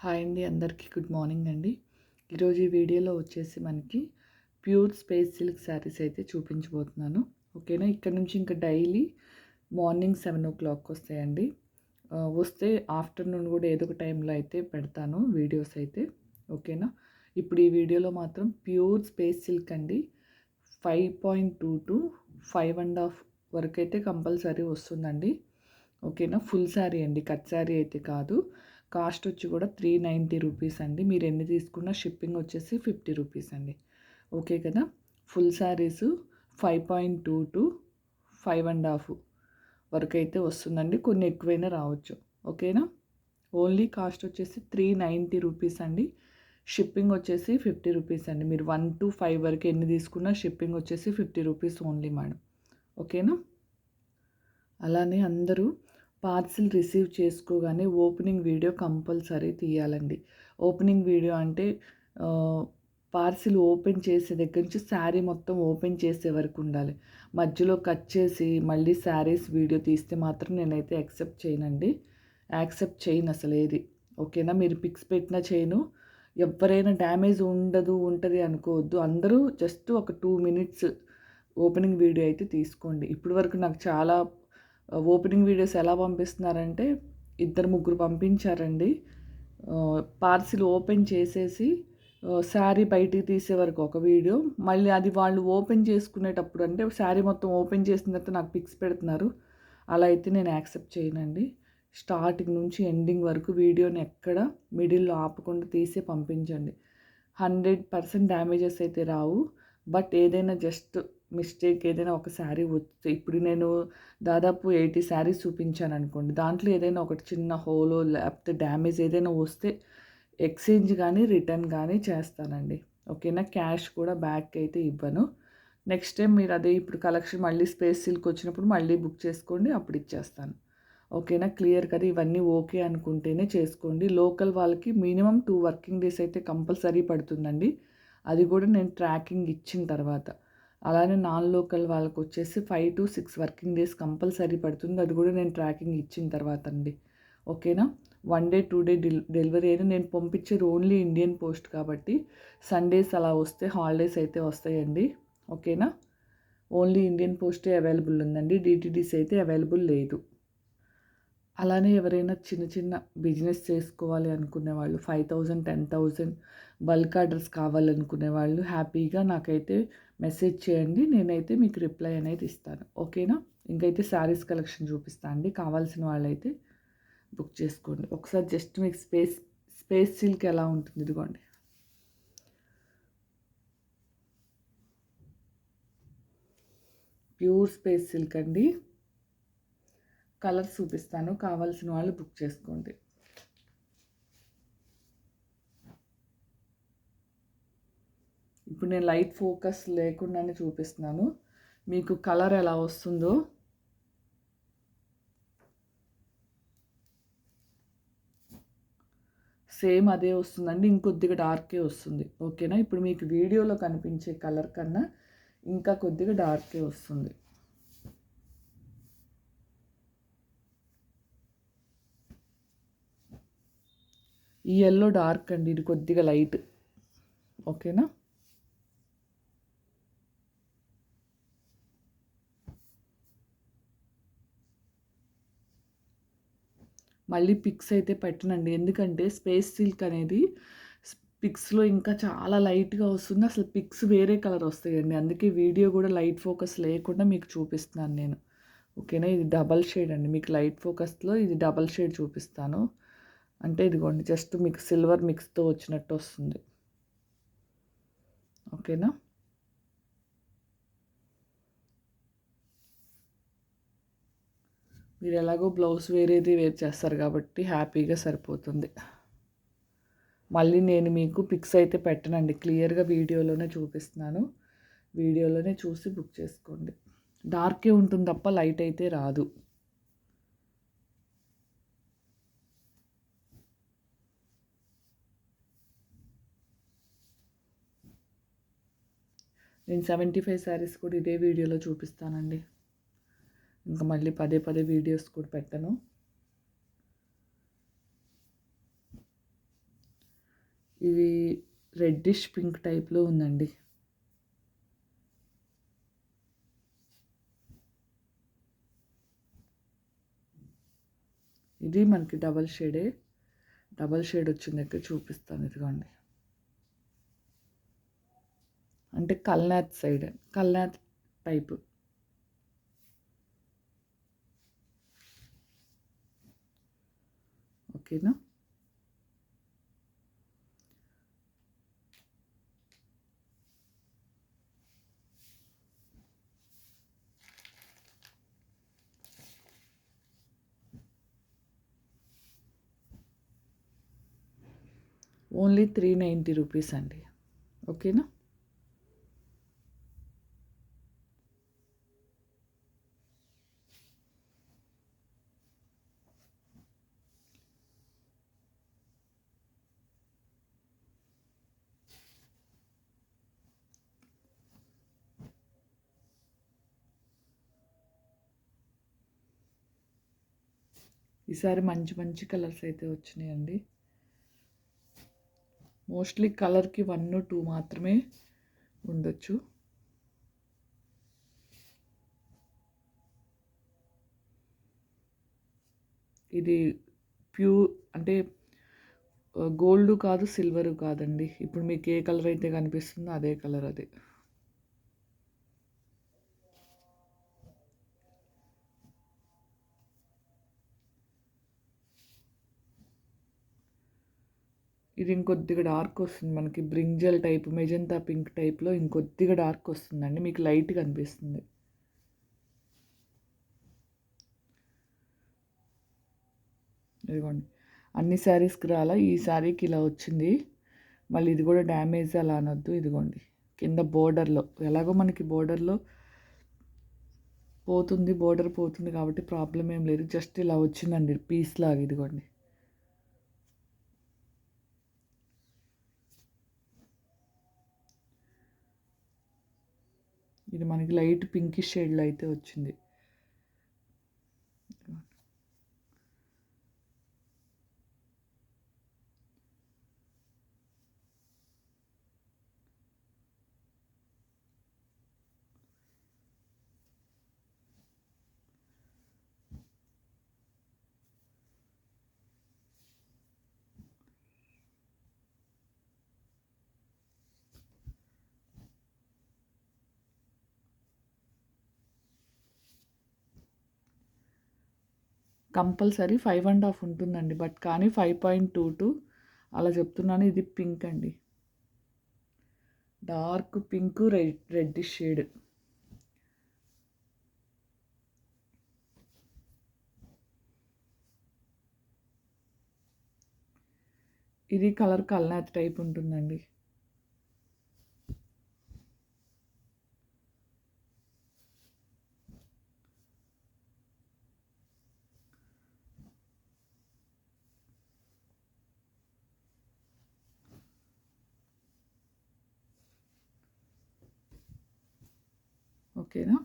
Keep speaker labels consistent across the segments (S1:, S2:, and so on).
S1: Hi అండి అందరికీ good morning అండి. ఈరోజు ఈ వీడియోలో వచ్చేసి మనకి ప్యూర్ స్పేస్ సిల్క్ శారీస్ అయితే చూపించబోతున్నాను. ఓకేనా? ఇక్కడ నుంచి ఇంకా daily morning seven o'clock వస్తాయండి. వస్తే ఆఫ్టర్నూన్ కూడా ఏదో ఒక టైంలో అయితే పెడతాను వీడియోస్ అయితే. ఓకేనా? ఇప్పుడు ఈ వీడియోలో మాత్రం ప్యూర్ స్పేస్ సిల్క్ అండి. Five point two to five and half వరకు అయితే కంపల్సరీ వస్తుందండి. ఓకేనా? ఫుల్ శారీ అండి కట్ శారీ అయితే కాదు. కాస్ట్ వచ్చి కూడా త్రీ నైంటీ రూపీస్ అండి. మీరు ఎన్ని తీసుకున్నా షిప్పింగ్ వచ్చేసి ఫిఫ్టీ రూపీస్ అండి. ఓకే కదా? Full saris five point two to five and half వరకు అయితే వస్తుందండి. కొన్ని ఎక్కువైనా రావచ్చు. ఓకేనా? ఓన్లీ కాస్ట్ వచ్చేసి త్రీ నైంటీ రూపీస్ అండి. షిప్పింగ్ వచ్చేసి ఫిఫ్టీ రూపీస్ అండి. మీరు వన్ టు ఫైవ్ వరకు ఎన్ని తీసుకున్నా షిప్పింగ్ వచ్చేసి ఫిఫ్టీ రూపీస్ ఓన్లీ మేడం. ఓకేనా? అలానే అందరూ పార్సిల్ రిసీవ్ చేసుకోగానే ఓపెనింగ్ వీడియో కంపల్సరీ తీయాలండి. ఓపెనింగ్ వీడియో అంటే పార్సిల్ ఓపెన్ చేసే దగ్గర నుంచి శారీ మొత్తం ఓపెన్ చేసే వరకు ఉండాలి. మధ్యలో కట్ చేసి మళ్ళీ శారీస్ వీడియో తీస్తే మాత్రం నేనైతే యాక్సెప్ట్ చేయనండి. యాక్సెప్ట్ చేయను అసలు ఏది. ఓకేనా? మీరు పిక్స్ పెట్టినా చేయను. ఎవరైనా డ్యామేజ్ ఉండదు ఉంటుంది అనుకోవద్దు. అందరూ జస్ట్ ఒక టూ మినిట్స్ ఓపెనింగ్ వీడియో అయితే తీసుకోండి. ఇప్పటి వరకు నాకు చాలా ఓపెనింగ్ వీడియోస్ ఎలా పంపిస్తున్నారంటే ఇద్దరు ముగ్గురు పంపించారండి. పార్సిల్ ఓపెన్ చేసేసి శారీ బయటికి తీసే వరకు ఒక వీడియో. మళ్ళీ అది వాళ్ళు ఓపెన్ చేసుకునేటప్పుడు అంటే శారీ మొత్తం ఓపెన్ చేసిన తర్వాత నాకు పిక్స్ పెడుతున్నారు. అలా అయితే నేను యాక్సెప్ట్ చేయనండి. స్టార్టింగ్ నుంచి ఎండింగ్ వరకు వీడియోని ఎక్కడ మిడిల్లో ఆపకుండా తీసే పంపించండి. హండ్రెడ్ పర్సెంట్ డ్యామేజెస్ అయితే రావు. బట్ ఏదైనా జస్ట్ మిస్టేక్ ఏదైనా ఒక శారీ వస్తే ఇప్పుడు నేను దాదాపు ఎయిటీ శారీస్ చూపించాను అనుకోండి దాంట్లో ఏదైనా ఒకటి చిన్న హోలో లేకపోతే డ్యామేజ్ ఏదైనా వస్తే ఎక్స్చేంజ్ కానీ రిటర్న్ కానీ చేస్తానండి. ఓకేనా? క్యాష్ కూడా బ్యాక్ అయితే ఇవ్వను. నెక్స్ట్ టైం మీరు అదే ఇప్పుడు కలెక్షన్ మళ్ళీ స్పేస్ సిల్క్ వచ్చినప్పుడు మళ్ళీ బుక్ చేసుకోండి అప్పుడు ఇచ్చేస్తాను. ఓకేనా? క్లియర్ కదా? ఇవన్నీ ఓకే అనుకుంటేనే చేసుకోండి. లోకల్ వాళ్ళకి మినిమం టూ వర్కింగ్ డేస్ అయితే కంపల్సరీ పడుతుందండి. అది కూడా నేను ట్రాకింగ్ ఇచ్చిన తర్వాత. అలానే నాన్ లోకల్ వాళ్ళకి వచ్చేసి five to six working days compulsory పడుతుంది. అది కూడా నేను ట్రాకింగ్ ఇచ్చిన తర్వాత అండి ఓకేనా? వన్ డే టూ డే డెల్ డెలివరీ అయినా నేను పంపించేది ఓన్లీ ఇండియన్ పోస్ట్ కాబట్టి సండేస్ అలా వస్తే హాలిడేస్ అయితే వస్తాయండి. ఓకేనా? ఓన్లీ ఇండియన్ పోస్టే అవైలబుల్ ఉందండి. డిటిడిసి అయితే అవైలబుల్ లేదు. అలానే ఎవరైనా చిన్న చిన్న బిజినెస్ చేసుకోవాలి అనుకునే వాళ్ళు five thousand ten thousand bulk orders కావాలనుకునే వాళ్ళు హ్యాపీగా నాకైతే మెసేజ్ చేయండి నేనైతే మీకు రిప్లై అనేది ఇస్తాను. ఓకేనా? ఇంకైతే శారీస్ కలెక్షన్ చూపిస్తాను అండి. కావాల్సిన వాళ్ళైతే బుక్ చేసుకోండి. ఒకసారి జస్ట్ మీకు స్పేస్ స్పేస్ సిల్క్ ఎలా ఉంటుంది ఇదిగోండి. ప్యూర్ స్పేస్ సిల్క్ అండి. కలర్స్ చూపిస్తాను. కావాల్సిన వాళ్ళు బుక్ చేసుకోండి. ఇప్పుడు నేను లైట్ ఫోకస్ లేకుండానే చూపిస్తున్నాను. మీకు కలర్ ఎలా వస్తుందో. సేమ్ అదే వస్తుందండి. ఇంకొద్దిగా డార్కే వస్తుంది. ఓకేనా? ఇప్పుడు మీకు వీడియోలో కనిపించే కలర్ కన్నా ఇంకా కొద్దిగా డార్కే వస్తుంది. ఈ ఎల్లో డార్క్ అండి. ఇది కొద్దిగా లైట్ ఓకేనా? మళ్ళీ పిక్స్ అయితే పెట్టనండి. ఎందుకంటే స్పేస్ సిల్క్ అనేది పిక్స్లో ఇంకా చాలా లైట్గా వస్తుంది. అసలు పిక్స్ వేరే కలర్ వస్తాయండి. అందుకే వీడియో కూడా లైట్ ఫోకస్ లేకుండా మీకు చూపిస్తున్నాను నేను. ఓకేనా? ఇది డబల్ షేడ్ అండి. మీకు లైట్ ఫోకస్లో ఇది డబల్ షేడ్ చూపిస్తాను. అంటే ఇదిగోండి జస్ట్ మీకు సిల్వర్ మిక్స్తో వచ్చినట్టు వస్తుంది. ఓకేనా? మీరు ఎలాగో బ్లౌజ్ వేరేది వేర్ చేస్తారు కాబట్టి హ్యాపీగా సరిపోతుంది. మళ్ళీ నేను మీకు పిక్స్ అయితే పెట్టనండి. క్లియర్గా వీడియోలోనే చూపిస్తున్నాను. వీడియోలోనే చూసి బుక్ చేసుకోండి. డార్కే ఉంటుంది తప్ప లైట్ అయితే రాదు. నేను సెవెంటీ ఫైవ్ శారీస్ కూడా ఇదే వీడియోలో చూపిస్తానండి. ఇంకా మళ్ళీ పదే పదే వీడియోస్ కూడా పెట్టను. ఇది రెడ్డిష్ పింక్ టైప్లో ఉందండి. ఇది మనకి డబల్ షేడే డబల్ షేడ్ వచ్చిన దగ్గర చూపిస్తాను ఇదిగోండి. అంటే కల్నాథ్ సైడ్ కల్నాథ్ టైపు. ఓకేనా? ఓన్లీ త్రీ నైంటీ రూపీస్ అండి. ఓకేనా? ఈసారి మంచి మంచి కలర్స్ అయితే వచ్చినాయండి. మోస్ట్లీ కలర్కి వన్ టూ మాత్రమే ఉండొచ్చు. ఇది ప్యూర్ అంటే uh, గోల్డ్ కాదు సిల్వరు కాదండి. ఇప్పుడు మీకు ఏ కలర్ అయితే కనిపిస్తుందో అదే కలర్ అది. ఇది ఇంకొద్దిగా డార్క్ వస్తుంది మనకి. బ్రింజల్ టైప్ మెజంతా పింక్ టైప్లో ఇంకొద్దిగా డార్క్ వస్తుందండి. మీకు లైట్ కనిపిస్తుంది. ఇదిగోండి. అన్ని శారీస్కి రాలా? ఈ శారీకి ఇలా వచ్చింది. మళ్ళీ ఇది కూడా డ్యామేజ్ అలా అనొద్దు. ఇదిగోండి. కింద బోర్డర్లో. ఎలాగో మనకి బోర్డర్లో పోతుంది బోర్డర్ పోతుంది కాబట్టి ప్రాబ్లం ఏం లేదు. జస్ట్ ఇలా వచ్చిందండి. పీస్ లాగా ఇదిగోండి. ఇది మనకి లైట్ పింకిష్ షేడ్లో అయితే వచ్చింది. కంపల్సరీ ఫైవ్ అండ్ హాఫ్ ఉంటుందండి. బట్ కానీ ఫైవ్ పాయింట్ టూ టూ అలా చెప్తున్నాను. ఇది పింక్ అండి. Dark pink red red shade. ఇది కలర్ కల్నాథ్ టైప్ ఉంటుందండి. ఓకేనా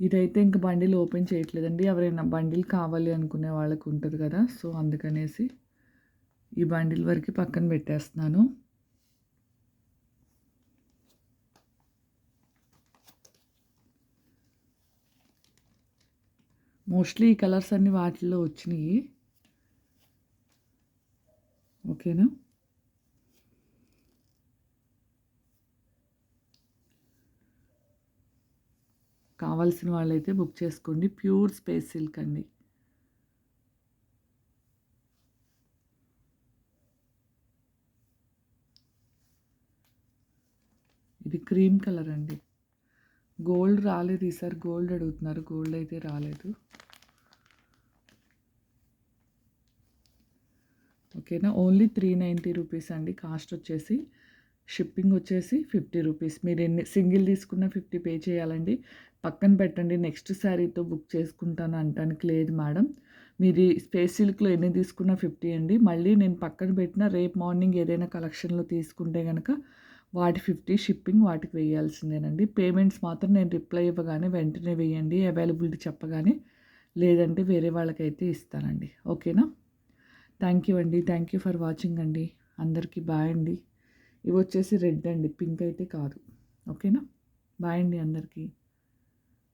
S1: ఇదైతే ఇంక బండిల్ ఓపెన్ చేయట్లేదండి. ఎవరైనా బండిల్ కావాలి అనుకునే వాళ్ళకి ఉంటుంది కదా. సో అందుకనేసి ఈ బండిల్ వరకు పక్కన పెట్టేస్తున్నాను. మోస్ట్లీ ఈ కలర్స్ అన్నీ వాటిల్లో వచ్చినాయి. ఓకేనా? కావాల్సిన వాళ్ళైతే బుక్ చేసుకోండి. ప్యూర్ స్పేస్ సిల్క్ అండి. ఇది క్రీమ్ కలర్ అండి. గోల్డ్ రాలేదు ఈసారి. గోల్డ్ అడుగుతున్నారు. గోల్డ్ అయితే రాలేదు. ఓకేనా? ఓన్లీ త్రీ నైంటీ రూపీస్ అండి. కాస్ట్ వచ్చేసి షిప్పింగ్ వచ్చేసి ఫిఫ్టీ రూపీస్. మీరు ఎన్ని సింగిల్ తీసుకున్న ఫిఫ్టీ పే చేయాలండి. పక్కన పెట్టండి నెక్స్ట్ శారీతో బుక్ చేసుకుంటాను అంటానికి లేదు మేడం. మీరు స్పేస్ సిల్క్లో ఎన్ని తీసుకున్నా ఫిఫ్టీ అండి. మళ్ళీ నేను పక్కన పెట్టిన రేపు మార్నింగ్ ఏదైనా కలెక్షన్లో తీసుకుంటే కనుక వాటి ఫిఫ్టీ షిప్పింగ్ వాటికి వేయాల్సిందేనండి. పేమెంట్స్ మాత్రం నేను రిప్లై ఇవ్వగానే వెంటనే వేయండి అవైలబిలిటీ చెప్పగానే లేదంటే వేరే వాళ్ళకైతే ఇస్తానండి. ఓకేనా? థ్యాంక్ యూ అండి. థ్యాంక్ యూ ఫర్ వాచింగ్ అండి. అందరికీ బాయ్ అండి. ఇవి వచ్చేసి రెడ్ అండి. పింక్ అయితే కాదు. ఓకేనా? బాయ్ అండి అందరికీ.